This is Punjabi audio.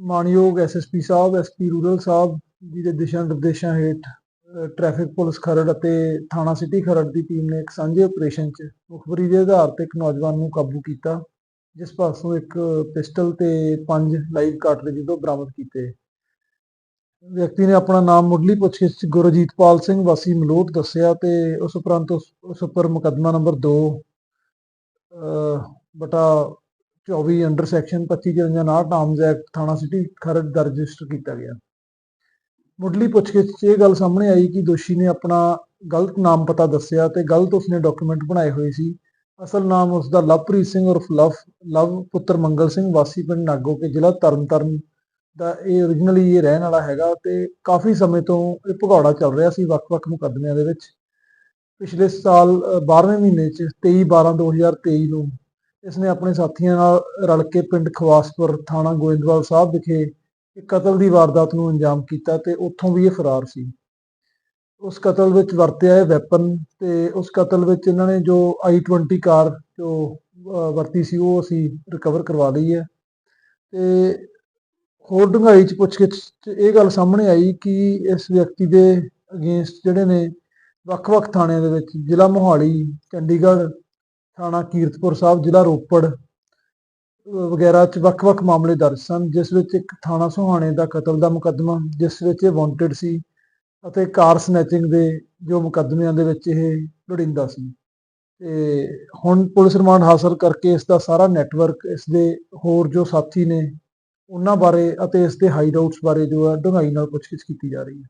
ਮਾਨਯੋਗ SSP Sahib SP rural Sahib ji ਦੇ ਦਿਸ਼ਾ ਨਿਰਦੇਸ਼ਾਂ ਹੇਠ ਟ੍ਰੈਫਿਕ ਪੁਲਿਸ ਖਰੜ ਅਤੇ ਥਾਣਾ ਸਿਟੀ ਖਰੜ ਦੀ ਟੀਮ ਨੇ ਇੱਕ ਸਾਂਝੇ ਆਪਰੇਸ਼ਨ 'ਚ ਮੁਖਬਰੀ ਦੇ ਆਧਾਰ ਤੇ ਇੱਕ ਨੌਜਵਾਨ ਨੂੰ ਕਾਬੂ ਕੀਤਾ, ਜਿਸ ਪਾਸੋਂ ਇੱਕ ਪਿਸਟਲ ਤੇ ਪੰਜ ਲਾਈਵ ਕਾਰਟ੍ਰਿਜ ਤੋਂ ਬਰਾਮਦ ਕੀਤੇ। ਵਿਅਕਤੀ ਨੇ ਆਪਣਾ ਨਾਮ ਮੁੱਢਲੀ ਪੁੱਛਗਿੱਛ 'ਚ ਗੁਰਜੀਤਪਾਲ ਸਿੰਘ ਵਾਸੀ ਮਲੋਟ ਦੱਸਿਆ ਤੇ ਉਸ ਉਪਰੰਤ ਉਸ ਉੱਪਰ ਮੁਕੱਦਮਾ ਨੰਬਰ 2 ਬਟਾ 24 ਅੰਡਰ ਸੈਕਸ਼ਨ 2559 ਆਰਮਜ਼ ਐਕਟ ਥਾਣਾ ਸਿਟੀ ਖਰੜ ਦਰਜ ਰਜਿਸਟਰ ਕੀਤਾ ਗਿਆ। ਮੁੱਢਲੀ ਪੁੱਛਗਿੱਛ 'ਚ ਇਹ ਗੱਲ ਸਾਹਮਣੇ ਆਈ ਕਿ ਦੋਸ਼ੀ ਨੇ ਆਪਣਾ ਗਲਤ ਨਾਮ ਪਤਾ ਦੱਸਿਆ ਤੇ ਗਲਤ ਉਸਨੇ ਡਾਕੂਮੈਂਟ ਬਣਾਏ ਹੋਏ ਸੀ। ਅਸਲ ਨਾਮ ਉਸਦਾ ਲਵਪ੍ਰੀਤ ਸਿੰਘ ਉਰਫ ਲਵ ਲਵ ਪੁੱਤਰ ਮੰਗਲ ਸਿੰਘ ਵਾਸੀ ਪਿੰਡ ਨਾਗੋ ਕੇ ਜ਼ਿਲ੍ਹਾ ਤਰਨਤਾਰਨ ਦਾ ਇਹ originally ਇਹ ਰਹਿਣ ਵਾਲਾ ਹੈਗਾ ਤੇ ਕਾਫੀ ਸਮੇਂ ਤੋਂ ਇਹ ਭਗੌੜਾ ਚੱਲ ਰਿਹਾ ਸੀ ਵੱਖ-ਵੱਖ ਮੁਕੱਦਮਿਆਂ ਦੇ ਵਿੱਚ। ਪਿਛਲੇ ਸਾਲ ਅ, 12ਵੇਂ ਮਹੀਨੇ 'ਚ 23 12 2023 ਨੂੰ ਇਸਨੇ ਆਪਣੇ ਸਾਥੀਆਂ ਨਾਲ ਰਲ ਕੇ ਪਿੰਡ ਖਵਾਸਪੁਰ ਥਾਣਾ ਗੋਇੰਦਵਾਲ ਸਾਹਿਬ ਵਿਖੇ ਇੱਕ ਕਤਲ ਦੀ ਵਾਰਦਾਤ ਨੂੰ ਅੰਜਾਮ ਕੀਤਾ ਤੇ ਉੱਥੋਂ ਵੀ ਇਹ ਫਰਾਰ ਸੀ। ਉਸ ਕਤਲ ਵਿੱਚ ਵਰਤਿਆ ਇਹ ਵੈਪਨ ਤੇ ਉਸ ਕਤਲ ਵਿੱਚ ਇਹਨਾਂ ਨੇ ਜੋ i20 ਕਾਰ ਜੋ ਵਰਤੀ ਸੀ ਉਹ ਅਸੀਂ ਰਿਕਵਰ ਕਰਵਾ ਲਈ ਹੈ। ਤੇ ਹੋਰ ਡੂੰਘਾਈ ਚ ਪੁੱਛਗਿੱਛ ਚ ਇਹ ਗੱਲ ਸਾਹਮਣੇ ਆਈ ਕਿ ਇਸ ਵਿਅਕਤੀ ਦੇ ਅਗੇਂਸਟ ਜਿਹੜੇ ਨੇ ਵੱਖ-ਵੱਖ ਥਾਣਿਆਂ ਦੇ ਵਿੱਚ ਜ਼ਿਲ੍ਹਾ ਮੋਹਾਲੀ, ਚੰਡੀਗੜ੍ਹ ਥਾਣਾ ਕੀਰਤਪੁਰ ਸਾਹਿਬ, ਜ਼ਿਲ੍ਹਾ ਰੋਪੜ ਵਗੈਰਾ ਚ ਵੱਖ-ਵੱਖ ਮਾਮਲੇ ਦਰਜ ਸਨ, ਜਿਸ ਵਿੱਚ ਇੱਕ ਥਾਣਾ ਸੁਹਾਣੇ ਦਾ ਕਤਲ ਦਾ ਮੁਕੱਦਮਾ, ਜਿਸ ਵਿੱਚ ਇਹ ਵਾਂਟਡ ਸੀ ਅਤੇ ਕਾਰ ਸਨੈਚਿੰਗ ਦੇ ਜੋ ਮੁਕੱਦਮਿਆਂ ਦੇ ਵਿੱਚ ਇਹ ਲੋੜੀਂਦਾ ਸੀ। ਤੇ ਹੁਣ ਪੁਲਿਸ ਰਿਮਾਂਡ ਹਾਸਲ ਕਰਕੇ ਇਸ ਦਾ ਸਾਰਾ ਨੈਟਵਰਕ ਇਸ ਦੇ ਹੋਰ ਜੋ ਸਾਥੀ ਨੇ, ਉਹਨਾਂ ਬਾਰੇ ਅਤੇ ਇਸ ਦੇ ਹਾਈਡਆਊਟਸ ਬਾਰੇ ਜੋ ਹੈ, ਡੂੰਘਾਈ ਨਾਲ ਪੁੱਛਗਿੱਛ ਕੀਤੀ ਜਾ ਰਹੀ ਹੈ।